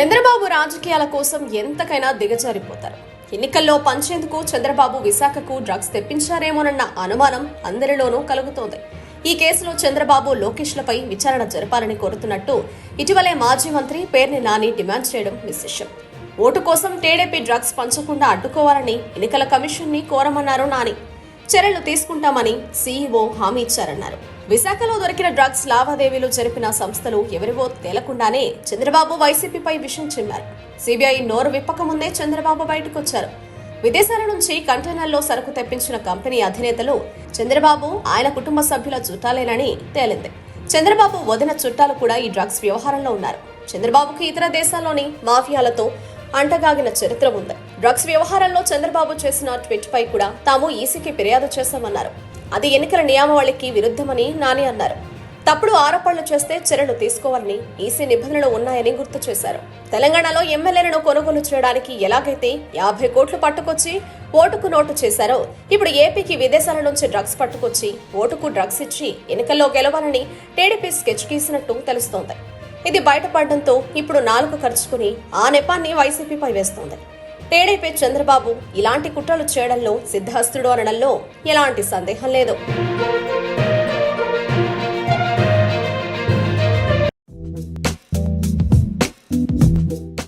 చంద్రబాబు రాజకీయాల కోసం ఎంతకైనా దిగజారిపోతారు. ఎన్నికల్లో పంచేందుకు చంద్రబాబు విశాఖకు డ్రగ్స్ తెప్పించారేమోనన్న అనుమానం అందరిలోనూ కలుగుతోంది. ఈ కేసులో చంద్రబాబు లోకేష్లపై విచారణ జరపాలని కోరుతున్నట్టు ఇటీవలే మాజీ మంత్రి పేర్ని నాని డిమాండ్ చేయడం విశేషం. ఓటు కోసం టీడీపీ డ్రగ్స్ పంచకుండా అడ్డుకోవాలని ఎన్నికల కమిషన్ని కోరమన్నారు నాని. చర్యలు తీసుకుంటామని సీఈఓ హామీ ఇచ్చారన్నారు. విశాఖలో దొరికిన డ్రగ్స్ లావాదేవీలు జరిపిన సంస్థలు ఎవరివో తేలకుండానే చంద్రబాబు వైసీపీపై విషయం చిమ్మారు. సిబిఐ నోరు విప్పకముందే చంద్రబాబు బయటకొచ్చారు. విదేశాల నుంచి కంటైనర్లో సరుకు తెప్పించిన కంపెనీ అధినేతలు చంద్రబాబు ఆయన కుటుంబ సభ్యుల చుట్టాలేనని తేలింది. చంద్రబాబు వదిన చుట్టాలు కూడా ఈ డ్రగ్స్ వ్యవహారంలో ఉన్నారు. చంద్రబాబుకి ఇతర దేశాల్లోని మాఫియాలతో అంటగాగిన చరిత్ర ఉంది. డ్రగ్స్ వ్యవహారంలో చంద్రబాబు చేసిన ట్వీట్ పై కూడా తాము ఈసీకి ఫిర్యాదు చేశామన్నారు. అది ఎన్నికల నియామవళికి విరుద్ధమని నాని అన్నారు. తప్పుడు ఆరోపణలు చేస్తే చర్యలు తీసుకోవాలని ఈసీ నిబంధనలు ఉన్నాయని గుర్తు చేశారు. తెలంగాణలో ఎమ్మెల్యేలను కొనుగోలు చేయడానికి ఎలాగైతే యాభై కోట్లు పట్టుకొచ్చి ఓటుకు నోటు చేశారో ఇప్పుడు ఏపీకి విదేశాల నుంచి డ్రగ్స్ పట్టుకొచ్చి ఓటుకు డ్రగ్స్ ఇచ్చి ఎన్నికల్లో గెలవాలని టీడీపీ స్కెచ్ గీసినట్టు తెలుస్తోంది. ఇది బయటపడడంతో ఇప్పుడు నాలుగు ఖర్చుకుని ఆ నెపాన్ని వైసీపీపై వేస్తోంది. టీడీపీ చంద్రబాబు ఇలాంటి కుట్రలు చేయడంలో సిద్ధాస్తుడు అనడంలో ఎలాంటి సందేహం లేదు.